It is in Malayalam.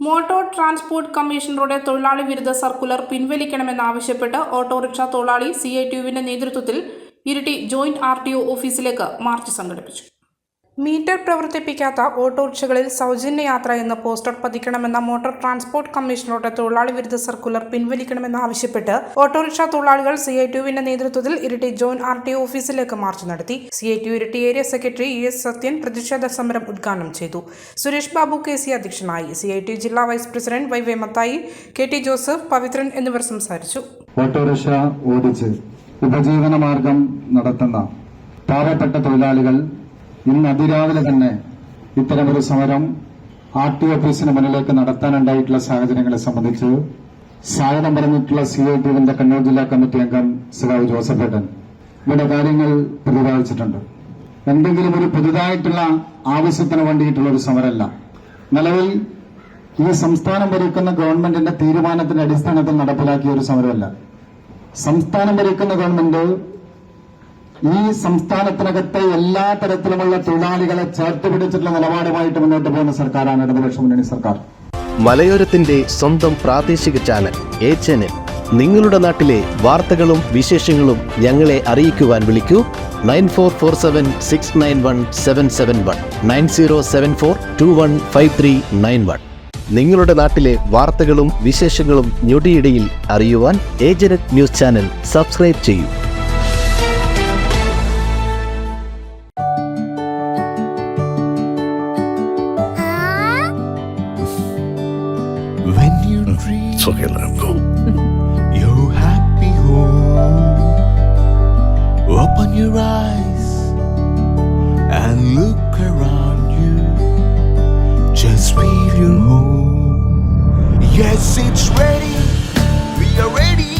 മോട്ടോർ ട്രാൻസ്പോർട്ട് കമ്മീഷണറുടെ തൊഴിലാളി വിരുദ്ധ സർക്കുലർ പിൻവലിക്കണമെന്നാവശ്യപ്പെട്ട് ഓട്ടോറിക്ഷ തൊഴിലാളി സി ഐ ടിയുവിന്റെ നേതൃത്വത്തിൽ Iritty joint R T O ഓഫീസിലേക്ക് മാർച്ച് സംഘടിപ്പിച്ചു. മീറ്റർ പ്രവർത്തിപ്പിക്കാത്ത ഓട്ടോറിക്ഷകളിൽ സൗജന്യ യാത്ര എന്ന പോസ്റ്റർ പതിക്കണമെന്ന മോട്ടോർ ട്രാൻസ്പോർട്ട് കമ്മീഷനോട് തൊഴിലാളി വിരുദ്ധ സർക്കുലർ പിൻവലിക്കണമെന്നാവശ്യപ്പെട്ട് ഓട്ടോറിക്ഷ തൊഴിലാളികൾ സി ഐ ടിയുവിന്റെ നേതൃത്വത്തിൽ ഇരിട്ടി ജോയിന്റ് ആർ ടി ഓഫീസിലേക്ക് മാർച്ച് നടത്തി. C I T Iritty area secretary E S Sathyan പ്രതിഷേധ സമരം ഉദ്ഘാടനം ചെയ്തു. സുരേഷ് ബാബു കെ സി അധ്യക്ഷനായി. സി ഐ ടി ജില്ലാ vice president Y V Mathai K T Joseph Pavithran എന്നിവർ സംസാരിച്ചു. ഓട്ടോറിക്ഷ ഓടിച്ച് ഉപജീവന മാർഗം നടത്തുന്ന പാവപ്പെട്ട തൊഴിലാളികൾ ഇന്ന് അതിരാവിലെ തന്നെ ഇത്തരമൊരു സമരം ആർ ടി ഓഫീസിന് മുന്നിലേക്ക് നടത്താനുണ്ടായിട്ടുള്ള സാഹചര്യങ്ങളെ സംബന്ധിച്ച് സ്വാഗതം പറഞ്ഞിട്ടുള്ള സി ഐ ടിവിന്റെ കണ്ണൂർ ജില്ലാ കമ്മിറ്റി അംഗം സിറാവ് ജോസഫേട്ടൻ ഇവിടെ കാര്യങ്ങൾ പ്രതിപാദിച്ചിട്ടുണ്ട്. എന്തെങ്കിലും ഒരു പുതുതായിട്ടുള്ള ആവശ്യത്തിന് വേണ്ടിയിട്ടുള്ള ഒരു സമരമല്ല. നിലവിൽ ഈ സംസ്ഥാനം ഭരിക്കുന്ന ഗവൺമെന്റിന്റെ തീരുമാനത്തിന്റെ അടിസ്ഥാനത്തിൽ നടപ്പിലാക്കിയ ഒരു സമരമല്ല. സംസ്ഥാനം ഭരിക്കുന്ന ഗവൺമെന്റ് ഈ സംസ്ഥാനത്തിനകത്തെ എല്ലാ തരത്തിലുമുള്ള തൊഴിലാളികളെ ചേർത്ത് പിടിച്ചിട്ടുള്ള നിലപാടുമായിട്ട് മുന്നോട്ട് പോകുന്ന സർക്കാരാണ് ഇടതുപക്ഷ മുന്നണി സർക്കാർ. മലയോരത്തിന്റെ സ്വന്തം പ്രാദേശിക ചാനൽ എ ചാനൽ നിങ്ങളുടെ നാട്ടിലെ വാർത്തകളും വിശേഷങ്ങളും ഞങ്ങളെ അറിയിക്കുവാൻ വിളിക്കൂ. Nine four four seven six nine one seven seven one. Nine zero seven four two one five three nine one. നിങ്ങളുടെ നാട്ടിലെ വാർത്തകളും വിശേഷങ്ങളും ഞൊടിയിടയിൽ അറിയുവാൻ ഏജനറ്റ് ന്യൂസ് ചാനൽ സബ്സ്ക്രൈബ് ചെയ്യൂ. Okay, let him go. your happy home, open your eyes and look around you. Just feel your home. Yes, it's ready. We are ready